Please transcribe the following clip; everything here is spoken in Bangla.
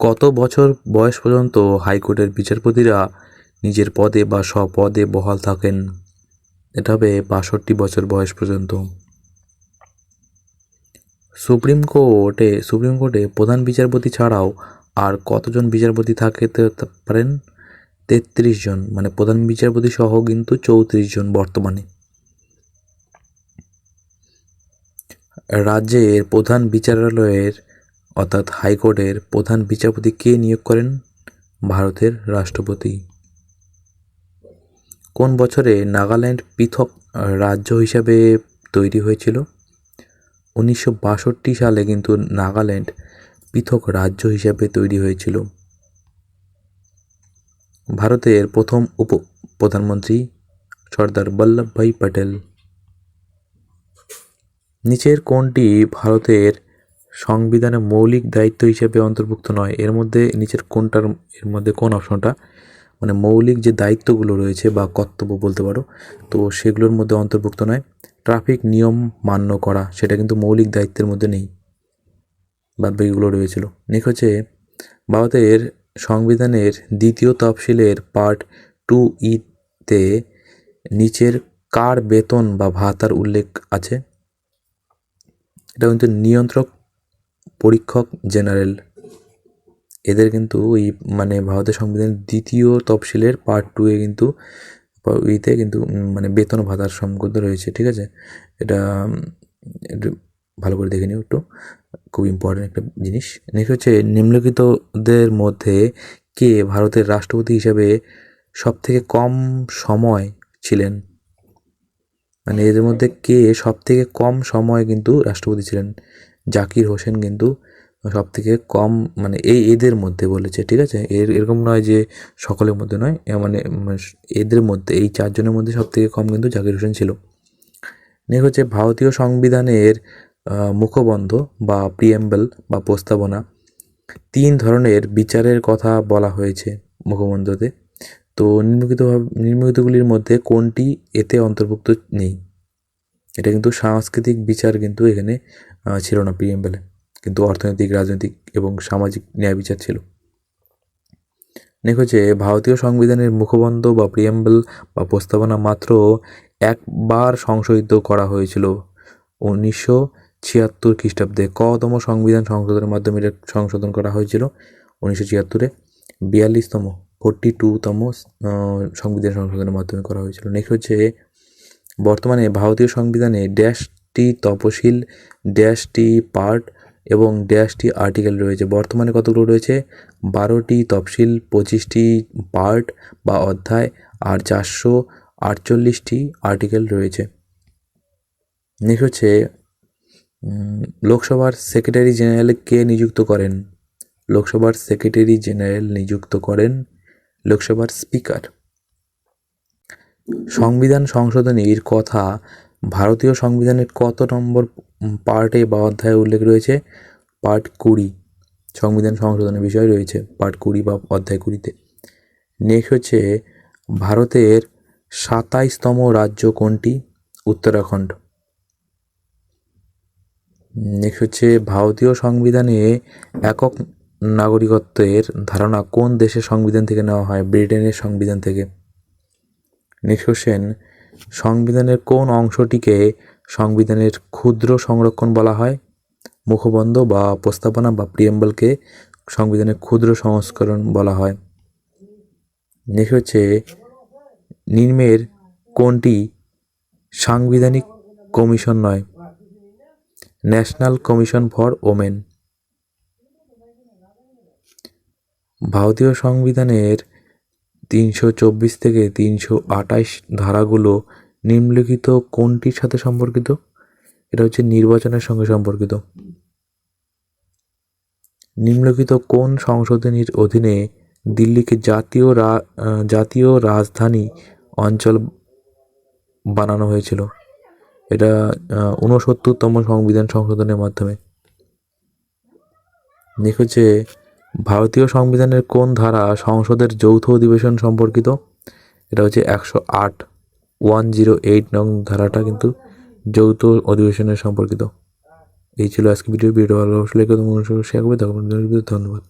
কত বছর বয়স পর্যন্ত হাইকোর্টের বিচারপতিরা নিজের পদে বা স্বপদে বহাল থাকেন? এটা হবে বাষট্টি বছর বয়স পর্যন্ত। সুপ্রিম কোর্টে সুপ্রিম কোর্টে প্রধান বিচারপতি ছাড়াও আর কতজন বিচারপতি থাকতে পারেন? তেত্রিশ জন মানে প্রধান বিচারপতি সহ কিন্তু চৌত্রিশ জন বর্তমানে। রাজ্যের প্রধান বিচারালয়ের অর্থাৎ হাইকোর্টের প্রধান বিচারপতি কে নিয়োগ করেন? ভারতের রাষ্ট্রপতি। কোন বছরে নাগাল্যান্ড পৃথক রাজ্য হিসাবে তৈরি হয়েছিল? উনিশশো বাষট্টি সালে কিন্তু নাগাল্যান্ড পৃথক রাজ্য হিসাবে তৈরি হয়েছিল। ভারতের প্রথম উপ প্রধানমন্ত্রী সর্দার বল্লভভাই প্যাটেল নিচের কোনটি ভারতের সংবিধানে মৌলিক দায়িত্ব হিসেবে অন্তর্ভুক্ত নয়। এর মধ্যে নিচের কোনটার, এর মধ্যে কোন অপশনটা? মানে মৌলিক যে দায়িত্বগুলো রয়েছে বা কর্তব্য বলতে পারো, তো সেগুলোর মধ্যে অন্তর্ভুক্ত নয়। ট্রাফিক নিয়ম মান্য করা, সেটা কিন্তু মৌলিক দায়িত্বের মধ্যে নেই। বাদ বাকিগুলো রয়েছিল। নেক্সট হচ্ছে, ভারতের সংবিধানের দ্বিতীয় তফসিলের পার্ট টু ইতে নিচের কার বেতন বা ভাতার উল্লেখ আছে। এটা কিন্তু নিয়ন্ত্রক পরীক্ষক জেনারেল। এদের কিন্তু এই মানে ভারতের সংবিধানের দ্বিতীয় তফসিলের পার্ট টু এ কিন্তু ইতে কিন্তু মানে বেতন ভাতার সম্পর্ক রয়েছে, ঠিক আছে? এটা ভালো করে দেখে নিও একটু। খুব ইম্পর্টেন্ট একটা জিনিস। নেক্সট হচ্ছে, নিম্নলিখিতদের মধ্যে কে ভারতের রাষ্ট্রপতি হিসাবে সব থেকে কম সময় ছিলেন? মানে এদের মধ্যে কে সব থেকে কম সময় কিন্তু রাষ্ট্রপতি ছিলেন? জাকির হোসেন কিন্তু সব থেকে কম মানে এই এদের মধ্যে বলেছে, ঠিক আছে? এর, এরকম নয় যে সকলের মধ্যে নয় মানে এদের মধ্যে, এই চারজনের মধ্যে সব থেকে কম কিন্তু জাকির হোসেন ছিল। নেক্সট হচ্ছে ভারতীয় সংবিধানের মুখবন্ধ বা প্রিয়েম্বল বা প্রস্তাবনা। তিন ধরনের বিচারের কথা বলা হয়েছে মুখবন্ধতে। তো নিম্নলিখিত নিম্নলিখিতগুলির মধ্যে কোনটি এতে অন্তর্ভুক্ত নেই? এটা কিন্তু সাংস্কৃতিক বিচার কিন্তু এখানে ছিল না প্রিয়েম্বলে কিন্তু অর্থনৈতিক, রাজনৈতিক এবং সামাজিক ন্যায় বিচার ছিল। নেক্সট হচ্ছে ভারতীয় সংবিধানের মুখবন্ধ বা প্রিয়েম্বল বা প্রস্তাবনা মাত্র একবার সংশোধিত করা হয়েছিল উনিশশো ছিয়াত্তর খ্রিস্টাব্দে। কতম সংবিধান সংশোধনের মাধ্যমে এটা সংশোধন করা হয়েছিল? উনিশশো ছিয়াত্তরে বিয়াল্লিশতম, ফোরটি টুতম সংবিধান সংশোধনের মাধ্যমে করা হয়েছিল। নেক্সট হচ্ছে বর্তমানে ভারতীয় সংবিধানে ড্যাশটি তপশিল, ড্যাশটি পার্ট এবং ড্যাশটি আর্টিকেল রয়েছে। বর্তমানে কতগুলো রয়েছে? বারোটি তফসিল পঁচিশটি পার্ট বা অধ্যায় আর চারশো আটচল্লিশটি আর্টিকেল রয়েছে। নেক্সট হচ্ছে লোকসভার সেক্রেটারি জেনারেল কে নিযুক্ত করেন? লোকসভার সেক্রেটারি জেনারেল নিযুক্ত করেন লোকসভার স্পিকার। সংবিধান সংশোধনীর কথা ভারতীয় সংবিধানের কত নম্বর পার্টে বা অধ্যায়ে উল্লেখ রয়েছে? পার্ট কুড়ি, সংবিধান সংশোধনের বিষয় রয়েছে, পার্ট কুড়ি বা অধ্যায় কুড়িতে। নেক্সট হচ্ছে, ভারতের সাতাইশতম রাজ্য কোনটি? উত্তরাখণ্ড। নেক্সট হচ্ছে, ভারতীয় সংবিধানে একক নাগরিকত্বের ধারণা কোন দেশের সংবিধান থেকে নেওয়া হয়? ব্রিটেনের সংবিধান থেকে। নেক্সট কোশ্চেন সংবিধানের কোন অংশটিকে সংবিধানের ক্ষুদ্র সংরক্ষণ বলা হয়? মুখবন্ধ বা প্রস্তাবনা বা প্রিয়েম্বলকে সংবিধানের ক্ষুদ্র সংস্করণ বলা হয়। নেক্সট হচ্ছে, নিম্নের কোনটি সাংবিধানিক কমিশন নয়? National commission for women. ভারতীয় সংবিধানের তিনশো চব্বিশ থেকে তিনশো আঠাশ ধারাগুলো নিম্নলিখিত কোনটির সাথে সম্পর্কিত? এটা হচ্ছে নির্বাচনের সঙ্গে সম্পর্কিত। নিম্নলিখিত কোন সংশোধনীর অধীনে দিল্লিকে জাতীয় জাতীয় রাজধানী অঞ্চল বানানো হয়েছিল? এটা ঊনসত্তরতম সংবিধান সংশোধনের মাধ্যমে। নেক্সট হচ্ছে ভারতীয় সংবিধানের কোন ধারা সংসদের যৌথ অধিবেশন সম্পর্কিত? এটা হচ্ছে একশো আট ওয়ান জিরো এইট নং ধারাটা কিন্তু যৌথ অধিবেশনের সম্পর্কিত। এই ছিল আজকে ভিডিও। ভিডিও ভালো অবশ্যই শেয়ার করবে। ধন্যবাদ।